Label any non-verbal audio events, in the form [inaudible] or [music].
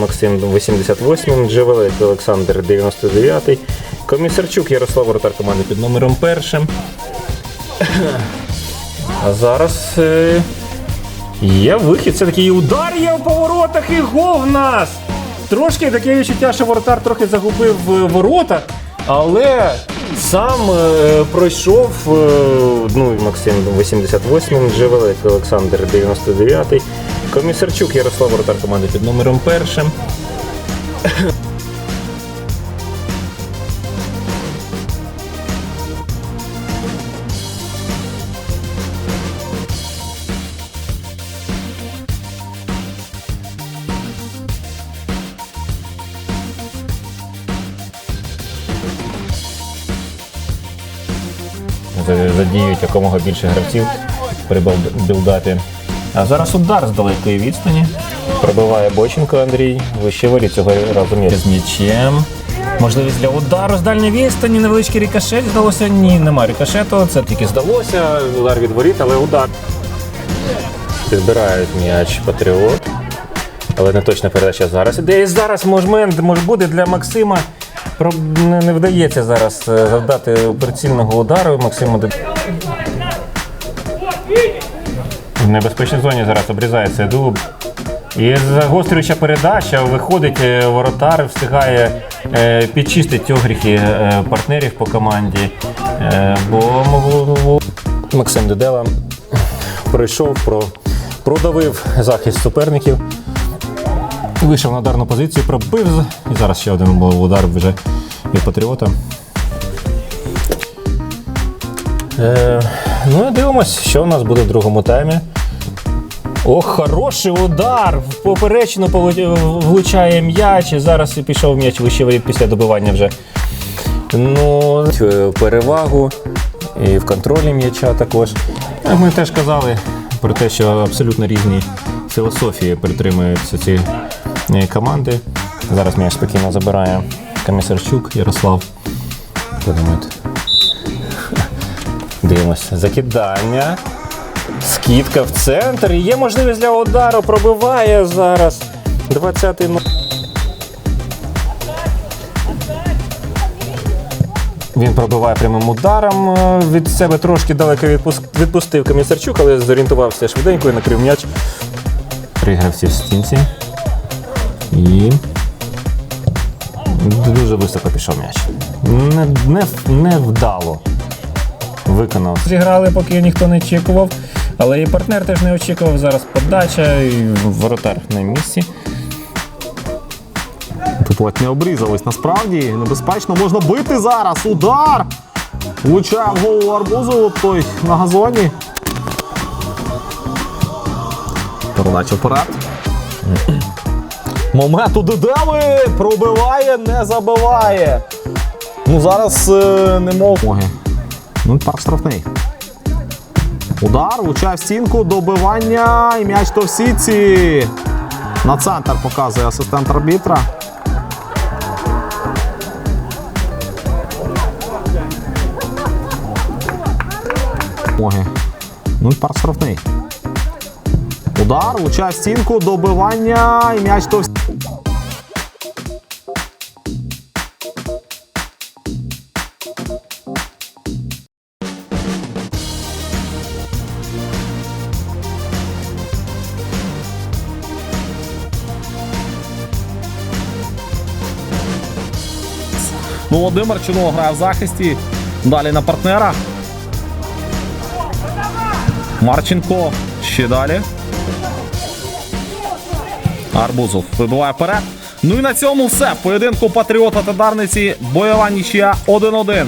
Максим 88, Джевелик Олександр 99, Комісарчук Ярослав Воротар команди під номером першим. А зараз е, є вихід, це такий удар є в поворотах і гол в нас. Трошки таке відчуття, що воротар трохи загубив е, ворота, але сам е, пройшов е, ну, Максим 88, Джевелик Олександр 99, Комісарчук Ярослав Воротар команди під номером першим. Задіють якомога більше гравців при білдапі. А зараз удар з далекої відстані. Пробиває Боченко Андрій. Вище воріт цього разу м'яч з м'ячем. Можливість для удару з дальньої відстані, невеличкий рикошет здалося. Ні, нема рикошету, це тільки здалося. Удар від воріт, але удар. Підбирають м'яч Патріот. Але не точна передача зараз. Іде і зараз момент може буде для Максима. Не, вдається зараз е, завдати прицільного удару. Максиму в небезпечній зоні зараз обрізається дуб. І загострююча передача виходить е, воротар, встигає е, підчистити огріхи е, партнерів по команді. Бо Максим Дедела пройшов, про, продавив захист суперників. Вийшов на ударну позицію, пробив і зараз ще один був удар вже від патріота. Ну і дивимось, що у нас буде в другому таймі. Ох, хороший удар! В поперечину влучає м'яч. І зараз і пішов м'яч вище воріт після добивання вже. Ну, е, перевагу і в контролі м'яча також. Як Ми теж казали про те, що абсолютно різні філософії притримуються ці е, команди. Зараз м'яч спокійно забирає Комісарчук Ярослав. Подумайте. [laughs] Дивимося. Закидання. Скидка в центр. Є можливість для удару. Пробиває зараз. 20-й номер. Він пробиває прямим ударом. е, Від себе трошки далеко відпустив Комісарчук, але зорієнтувався швиденько і накрив м'яч. Три гравці в стінці. І. Дуже високо пішов м'яч. Не, не, не вдало виконав. Зіграли, поки ніхто не очікував. Але і партнер теж не очікував. Зараз подача, і воротар на місці. Тут ледь не обрізались. Насправді небезпечно можна бити зараз. Удар! Влучає в голову арбузу той на газоні. Передача вперед. Момент у Дедели пробиває, не забиває. Ну зараз е, не мов. Ну, так штрафний. Удар, влучає в стінку, добивання і м'яч то в. На центр показує асистент арбітра. Ну, пар штрафний. Удар, влучає в стінку, добивання і м'яч то в Володимир Чино грає в захисті. Далі на партнера. Марченко ще далі. Арбузов вибиває вперед. Ну і на цьому все. Поєдинку Патріота та Дарниці бойова нічия 1-1.